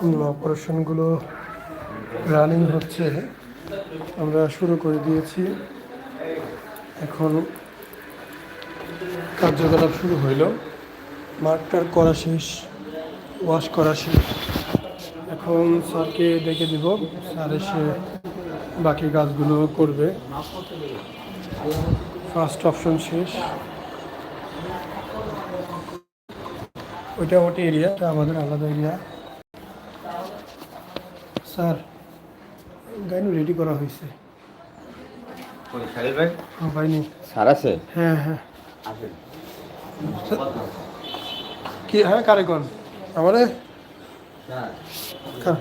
অপারেশনগুলো running হচ্ছে। আমরা শুরু করে দিয়েছি। এখন কার্যকলাপ শুরু হইল। মার্কটার করা শেষ ওয়াশ করা শেষ। এখন স্যারকে ডেকে দিব, স্যার এসে বাকি কাজগুলো করবে। ফার্স্ট অপশন শেষ। ওইটা ওটা এরিয়া আমাদের আলাদা এরিয়া স্যার গাইন রেডি করা হয়েছে। ভাই? হ্যাঁ বাইনি স্যার আছে? হ্যাঁ হ্যাঁ। কি হ্যাঁ কারে কোন? আমারে? কা-